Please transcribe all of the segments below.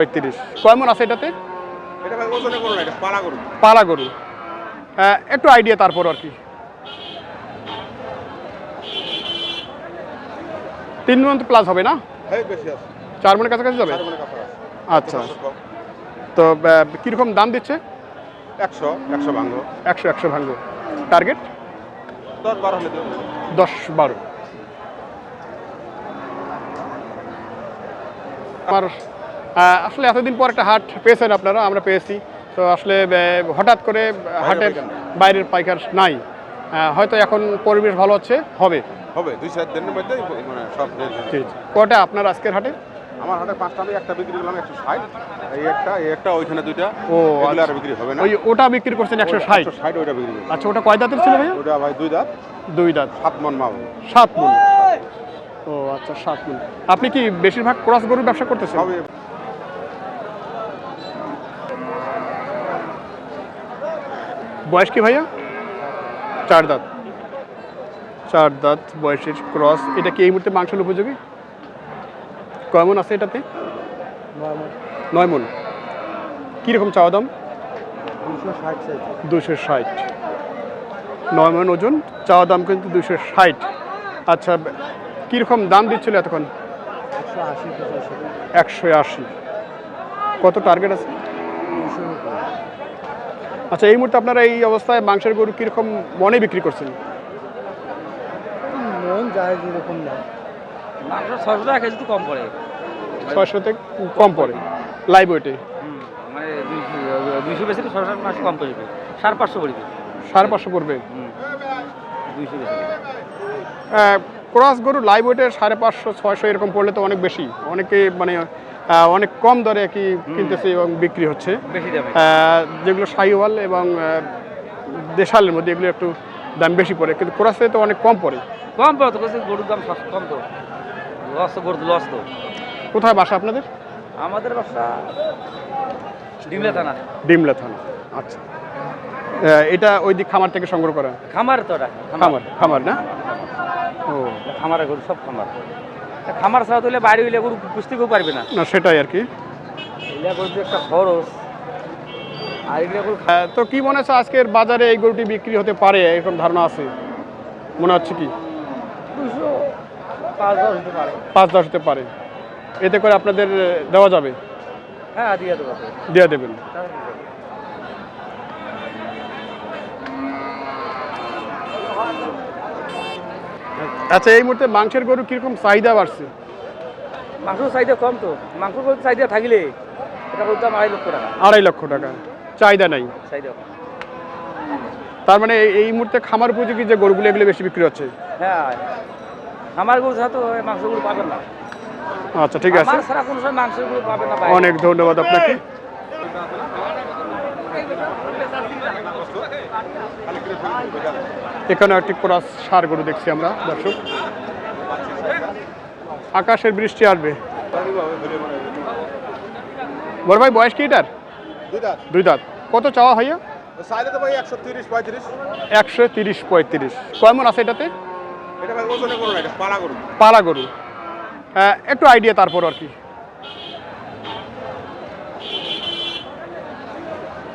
পঁয়ত্রিশ। কয় মন আছে এটাতে? পালা গরু। একটু আইডিয়া তারপর আর কি। তিন মন প্লাস হবে না? হ্যাঁ চার মনের কাছাকাছি যাবে? আচ্ছা। তো কীরকম দাম দিচ্ছে? একশো একশো ভাঙ্গ একশো একশো ভাঙ্গো টার্গেট দশ বারো দশ বারো। আমার আসলে এতদিন পর একটা হাট পেয়েছেন আপনারা আমরা পেয়েছি। তো আসলে হঠাৎ করে হাটের বাইরের পাইকার নাই। হয়তো এখন পরিবেশ ভালো হচ্ছে হবে। হবে দুই চার দিনের মধ্যে মানে সব কটা আপনার আজকের হাটে? আমার হাটে পাঁচটা আমি একটা বিক্রি করলাম একশো ষাট। এই একটা এই একটা ওইখানে দুইটা। ও, আর আচ্ছা। বিক্রি হবে না। ওই ওটা বিক্রি করছেন একশো ষাট। ষাট ওইটা বিক্রি আচ্ছা ওটা কয় দাঁতের ছিল ভাইয়া? ওটা ভাই দুই দাঁত। দুই দাঁত। সাত মন মাল। সাত মন। ও আচ্ছা সাত মন। আপনি কি বেশিরভাগ ক্রস গরুর ব্যবসা করতেছেন? বয়স কি ভাইয়া? চার দাঁত। চার দাঁত বয়সের ক্রস এটা কি এই মুহূর্তে মাংসের উপযোগী? কয় মন আছে এটাতে? নয় মন। কীরকম চাওয়া দাম? দুশো ষাট নয় মন ওজন। চাওয়া দাম কিন্তু দুশো ষাট। আচ্ছা কীরকম দাম দিচ্ছিল এতক্ষণ? একশো আশি কত টার্গেট আছে? আচ্ছা এই মুহূর্তে আপনারা এই অবস্থায় মাংসের গরু কীরকম মনে বিক্রি করছেন? মন যায় যেরকম না। মাংস ছশো টাকা কেজি তো কম পড়ে। ছয়শোতে কম পড়ে। লাইভ ওয়েটে মানে দুইশো- বেশি ছশো টাকা মাংস কম পড়বে। সাড়ে পাঁচশো পড়বে। সাড়ে পাঁচশো পড়বে? দুইশো বেশি। ক্রস গরু লাইভ ওয়েটে সাড়ে পাঁচশো ছয়শো এরকম পড়লে তো অনেক বেশি। অনেকে মানে অনেক কম দরে কি কিনতেছে এবং বিক্রি হচ্ছে। যেগুলো সাইওয়াল এবং দেশালের মধ্যে এগুলো একটু দাম বেশি পড়ে কিন্তু ক্রসে তো অনেক কম পড়ে। কম পড়ে তো গরুর দাম কম তো। লস তো গরু লস তো। কোথায় বাসা আপনাদের? আমাদের বাসা ডিমলা থানা। ডিমলা থানা আচ্ছা। এটা ওই দিক খামার থেকে সংগ্রহ করা? খামার তো খামার। খামার না? ও। খামারের গরু সব খামার। খামার ছাড়া তো হলে বাইরে হইলে গরু পুষতে কেউ পারবে না। না সেটাই আর কি। এগুলা গরু একটা খরচ আর এগুলা গরু তো কি মনে হচ্ছে আজকের বাজারে এই গরুটি বিক্রি হতে পারে এরকম ধারণা আছে? মনে হচ্ছে কি? দুশো পাঁচ দশ হতে পারে। পাঁচ দশ হতে পারে। এতে করে আপনাদের দেওয়া যাবে? হ্যাঁ দিয়ে দেবো। দেওয়া দেবেন তাহলে কি করব? আচ্ছা এই মুহূর্তে মাংসের গরু কীরকম চাহিদা বাড়ছে? মাংসের চাহিদা কম তো। মাংস চাহিদা থাকলে এটা বলতে আড়াই লক্ষ টাকা। আড়াই লক্ষ টাকা। চাহিদা নাই? চাহিদা তার মানে এই- মুহূর্তে খামার উপযোগী যে গরুগুলো এগুলো বেশি বিক্রি হচ্ছে? হ্যাঁ। আমার গরু ছাড়া তো এই মাংস গরু পাবেন না। আচ্ছা ঠিক আছে। আমার ছাড়া কোনো সময় মাংস পাবেন না অনেক ধন্যবাদ আপনাকে। এখানে একটি ক্রস সার গরু দেখছি আমরা দর্শক। আকাশের বৃষ্টি আসবে। বড় ভাই বয়স কি এটার? দুই দাঁত। কত চাওয়া হইয়া চাইলে একশো তিরিশ পঁয়ত্রিশ। কয় আছে এটাতে? পালা গরু। একটু আইডিয়া তারপর আর কি।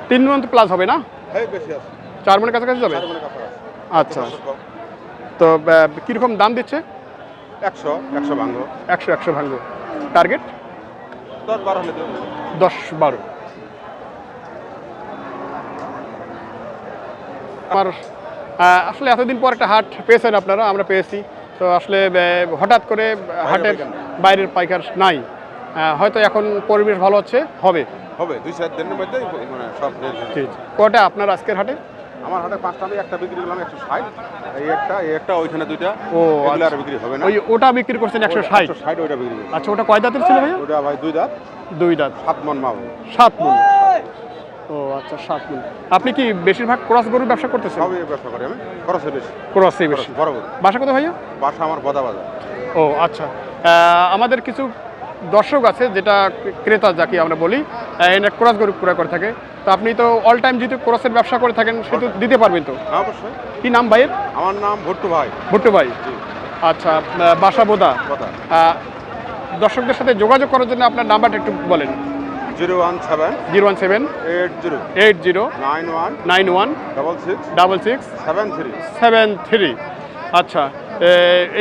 তিন মন প্লাস হবে না? হ্যাঁ চার মনের কাছাকাছি যাবে? আচ্ছা। তো কীরকম দাম দিচ্ছে? একশো একশো ভাঙ্গ একশো একশো ভাঙ্গো টার্গেট দশ বারো হলে দশ বারো। আমার আসলে এতদিন পর একটা হাট পেয়েছেন আপনারা আমরা পেয়েছি। তো আসলে হঠাৎ করে হাটের বাইরের পাইকার নাই। হয়তো এখন পরিবেশ ভালো হচ্ছে হবে। হবে দুই চার দিনের মধ্যে মানে সব কটা আপনার আজকের হাটে? আমার হাটে পাঁচটা আমি একটা বিক্রি করলাম একশো ষাট। এই একটা এই একটা ওইখানে দুইটা। ও, আর আচ্ছা। বিক্রি হবে না? ওই ওটা বিক্রি করছেন একশো ষাট? ষাট ওইটা বিক্রি আচ্ছা ওটা কয় দাঁতের ছিল ভাইয়া? ওটা ভাই দুই দাঁত। দুই দাঁত। সাত মন মাল সাত মন। ও আচ্ছা সাত মন। আপনি কি বেশিরভাগ ক্রস গরুর ব্যবসা করতেছেন? সবই ব্যবসা করি আমি। খরচে বেশি। ক্রসই বেশি। বড় বাসা কোথায় ভাইয়া? বাসা আমার বদা বাজার। ও আচ্ছা। আমাদের কিছু দর্শক আছে যেটা ক্রেতা যাকে আমরা বলি। এনে ক্রস গরু ক্রয় করে থাকে। তো আপনি তো অল টাইম যেহেতু ক্রসের ব্যবসা করে থাকেন সেহেতু দিতে পারবেন তো? হ্যাঁ অবশ্যই। কি নাম ভাইয়ের? আমার নাম ভট্টু ভাই। ভুট্টু ভাই। আচ্ছা বাসা বোদা। দর্শকদের সাথে যোগাযোগ করার জন্য আপনার নাম্বারটা একটু বলেন। Zero one seven. Zero one seven. Eight zero. Eight zero. Nine one. Nine one. Double six. Double six. Seven three. Seven three. আচ্ছা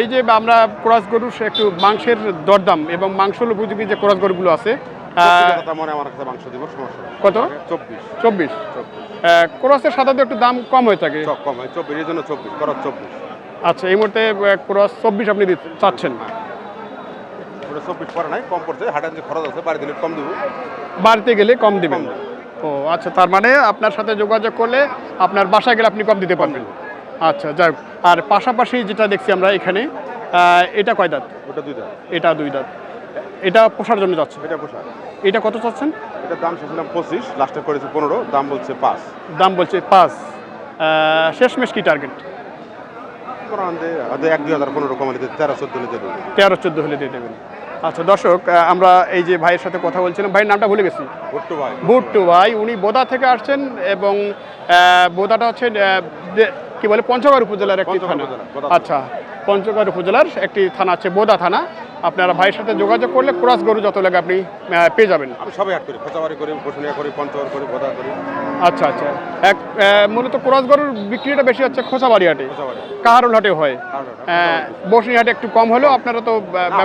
এই যে আমরা ক্রস গরুর একটু মাংসের দরদাম এবং মাংস উপযোগী যে ক্রস গরুগুলো আছে আহ, মনে আমার কাছে মাংস দিব কত? চব্বিশ। চব্বিশ? ক্রসের একটু দাম কম হয়ে থাকে। কম হয় চব্বিশ এই জন্য চব্বিশ করার চব্বিশ। আচ্ছা এই মুহূর্তে ক্রস চব্বিশ আপনি দিতে চাচ্ছেন। ওটা চব্বিশ পরে নাই কম পড়ছে হাটের যে খরচ আছে বাড়ি দিলে কম দিব। বাড়িতে গেলে কম দিবেন। ও আচ্ছা তার মানে আপনার সাথে যোগাযোগ করলে আপনার বাসায় গেলে আপনি কম দিতে পারবেন। আচ্ছা যাই হোক। আর পাশাপাশি যেটা দেখছি আমরা এখানে এটা কয় দাঁত? ওটা দুই দাম এটা দুই দাঁত। এটা পোষার জন্য যাচ্ছে। এটা পোশাক এটা কত চাচ্ছেন? এটা দাম শেষছিলাম পঁচিশ লাস্টে করেছে পনেরো দাম বলছে পাঁচ। দাম বলছে পাঁচ। শেষমেশ কি টার্গেট এক দুই হাজার পনেরো কমালে তেরো চোদ্দ হলে দেবে। তেরো চোদ্দ হলে দিয়ে দেবেন। আচ্ছা দর্শক আমরা এই যে ভাইয়ের সাথে কথা বলছিলাম ভাইয়ের নামটা ভুলে গেছি। ভুট্টু ভাই। বুট্টু ভাই উনি বোদা থেকে আসছেন এবং বোদাটা হচ্ছে কি বলে পঞ্চগড় উপজেলার একটি থানা। আচ্ছা পঞ্চগড় উপজেলার একটি থানা আছে বোদা থানা। আপনারা ভাইয়ের সাথে যোগাযোগ করলে ক্রস গরু যত লাগে আপনি পেয়ে যাবেন। আমি সবাই এক করি খোঁচাবাড়ি করি বসুনিয়া করি পঞ্চগড় করি বোদা করি। আচ্ছা আচ্ছা। এক মূলত ক্রস গরুর বিক্রিটা বেশি হচ্ছে খোঁচাবাড়ি হাটে? কাহারুল হাটে হয়? আর বসনি হাটে একটু কম হলেও আপনারা তো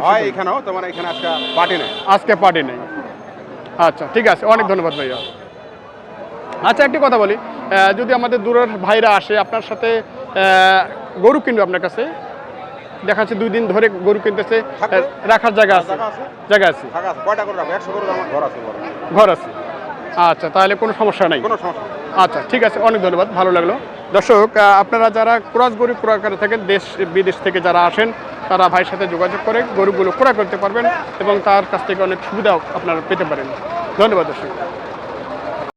হয় এখানেও তোমার এখানে আজকে পার্টি নেই। আজকে পার্টি নেই। আচ্ছা ঠিক আছে অনেক ধন্যবাদ ভাইয়া। আচ্ছা একটি কথা বলি যদি আমাদের দূরের ভাইরা আসে আপনার সাথে গরু কিনবে আপনার কাছে? দেখা যাচ্ছে দুই দিন ধরে গরু কিনতেছে রাখার জায়গা আছে। জায়গা আছে? ঘর আছে বড়। ঘর আছে। আচ্ছা তাহলে কোনো সমস্যা নাই। কোনো সমস্যা আচ্ছা ঠিক আছে অনেক ধন্যবাদ ভালো লাগল। দর্শক আপনারা যারা ক্রস গরু ক্রয় করে থাকেন দেশ বিদেশ থেকে যারা আসেন তারা ভাইয়ের সাথে যোগাযোগ করে গরুগুলো ক্রয় করতে পারবেন এবং তার কাছ থেকে অনেক সুবিধাও আপনারা পেতে পারেন। ধন্যবাদ দর্শক।